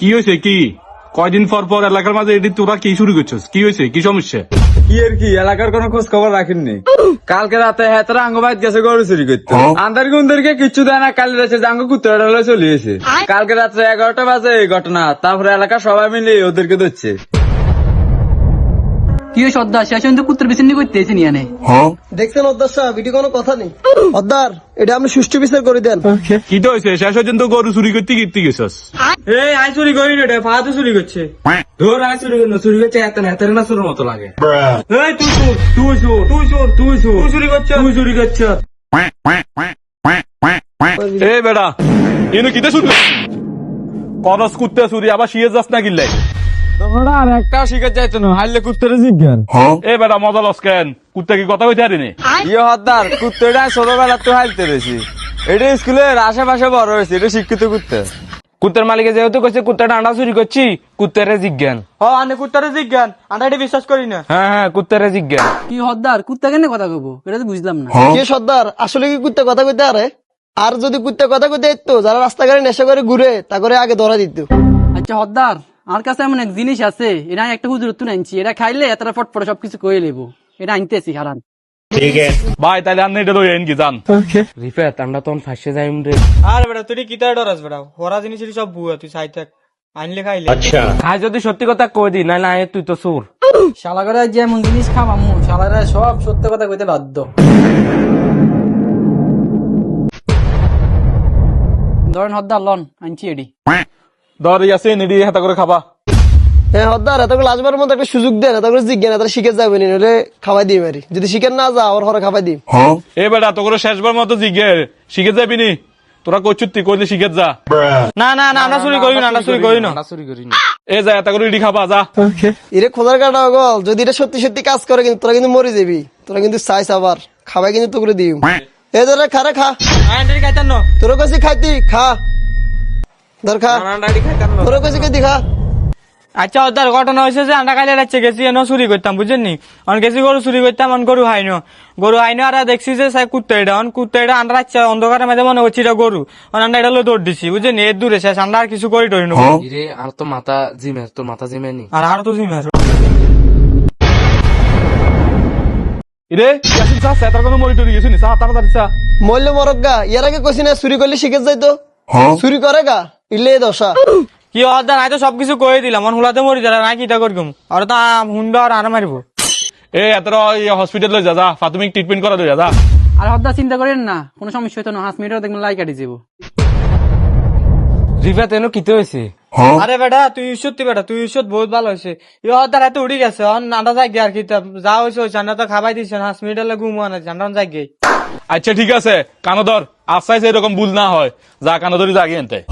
কি হয়েছে কি? কয়দিন পর পর এলাকার মাঝে এটি তোরা কি শুরু করছিস? কি হয়েছে? কি সমস্যা? কি আর কি? এলাকার কোনো খোঁজ খবর রাখেননি? কালকে রাতে হ্যাঁ তারা আঙ্গবাদ গেছে গরু চুরি করতে। আন্দার গুন্দারকে কিছু দেয় না কাল রাতে জাঙ্গ কুত্তাটা চলে এসে কালকে রাত্রে এগারোটা বাজে এই ঘটনা তারপরে এলাকার সবাই মিলে ওদেরকে ধরছে। কি সর্দার শেষ পর্যন্ত কুত্তর পিছন নিয়ে করতে এসে নিয়ে আনে। দেখছেন অদ্দার সাহেব এটি কোনো কথা নেই। অদ্দার এটা আপনি সুষ্ঠু বিচার করে দেন। কি তো হয়েছে? শেষ পর্যন্ত গরু চুরি করতে কীর্তি গেছস? এই আই চুরি করি রে ফাহাতে চুরি করছে। ধর আই চুরি করি চুরি করছে এত না এত না চুরির মতো লাগে। এই তুই চোর তুই চোর তুই চোর তুই চোর। তুই চুরি করছ? তুই চুরি করছ। এ বেটা ইনু কিতে শুরু করস কুত্তে চুরি আবার শিয়ে যাস না কিনলে তোমরা আর একটাও শিখে যাইতো না হাইলে কুত্তরে জিজ্ঞান। এ বেটা মজা লস কেন? কুত্তে কি কথা কইতে পারিনি? ইয়ে হদ্দার কুত্তটা ছোটবেলা তো হাইলতে রয়েছি। এটা স্কুলের আশেপাশে বড় হয়েছে এটা শিক্ষিত কুত্তে। কুত্তার মালিকে যেহেতু কইছে কুত্তাটা আন্ডা চুরি করছি কুত্তারে জিজ্ঞান। হ আনে কুত্তারে জিজ্ঞান আমরা এটা বিশ্বাস করি না। হ্যাঁ হ্যাঁ কুত্তারে জিজ্ঞান। কি হদ্দার কুত্তা কেন কথা এটা তো বুঝলাম না। কে সর্দার আসলে কি কুত্তে কথা কইতে আরে? আর যদি কুত্তে কথা কইতে তো যারা রাস্তাঘাটে নেশা করে ঘুরে তা করে আগে ধরা দিত। আচ্ছা হদ্দার আমার কাছে এমন এক জিনিস আছে এটা একটা হুজুর তুলে আনছি এটা খাইলে এতটা ফটফটে সবকিছু কয়ে লেবো। এটা আনতেছি হারান। ভাই তাহলে আপনি এটা লই আইন কি জান? রিফাত আমরা তখন ফাঁসে যাইম রে। আর বেটা তুই কিতা ডরাস বেটা? হরা জিনিস সব বুয়া তুই আনলে খাইলে। খাই যদি সত্যি কথা কই দি না না তুই তো চোর। শালা করে যেমন জিনিস খাবামু শালারা সব সত্য কথা কইতে বাধ্য। ধরেন হদ্দার লন আনছি এডি। ধর ইয়াছে নিডি হাতা করে খাবা। হ্যাঁ হদ্দার এতগুলো আসবার মতো একটা সুযোগ দেন এতগুলো জিজ্ঞান এত শিখে যাবে নি নইলে খাওয়াই দিই মারি যদি শিখেন না যা ওর হরে খাওয়াই দিই এ বেটা তো করে শেষবার মতো জিজ্ঞে শিখে যাবি নি? তোরা কইছুত তুই কইলে শিখে যা। না না না আমরা চুরি করি না আমরা চুরি করি না। চুরি করি না। এ যা এত করে ইডি খাবা যা। কাটা গল যদি এটা সত্যি সত্যি কাজ করে কিন্তু তোরা কিন্তু মরে যাবি। তোরা কিন্তু চাইস আবার। খাবাই কিন্তু তো করে দিও এ ধরে খা রে খা। তোরা কাছে খাইতি খা। তোরা আচ্ছা ওদের ঘটনা হয়েছে যে আন্ডা খাইলে যাচ্ছে গেছি এনে চুরি করতাম নি অন গেছি গরু চুরি করতাম অন গরু হাইন। গরু হাইন আর দেখছি যে সাই কুত্তা এটা। অন কুত্তা এটা আন্ডা রাখছে অন্ধকারের মাঝে মনে হচ্ছে এটা গরু। অন আন্ডা এটা দৌড় দিছি এর দূরে শেষ আন্ডা আর কিছু করি টরি আর তো মাথা জিমে তোর মাথা জিমে নি। আর আর তো জিমার ইরে ইয়াসিন সা সেতার কোনো মরি টরি গেছিস তাড়াতাড়ি সা মল্য মরক গা ইয়ার আগে কইছি না চুরি করলে শিখে যাইতো। চুরি করে গা? ইলে দশা। কি হদার তো সবকিছু কয়ে দিলাম। অন হুলাতে মরি যারা না কিটা করগম আর তো হুন্ডা আর আর মারিব। এ এতরা হসপিটাল যা যা। প্রাথমিক ট্রিটমেন্ট করা যা যা। আর চিন্তা করেন না। কোনো সমস্যা হইতো না। মিনিটও দেখবেন লাই কাটি যাব রিফাত এনো কিতে হয়েছে আরে বেটা তুই সত্যি বেটা তুই সত্যি বহুত ভালো হয়েছে ই হদার এত উড়ি গেছে। অন নাডা যাই আর কি যা হয়েছে আন্ডা তো খাবাই দিছে। হাঁস মিনিট হলে ঘুমো না জান্ডা যাই গে আচ্ছা ঠিক আছে। কানদর আশ্বাস এরকম ভুল না হয়। যা কানদরি জাগে এনতে।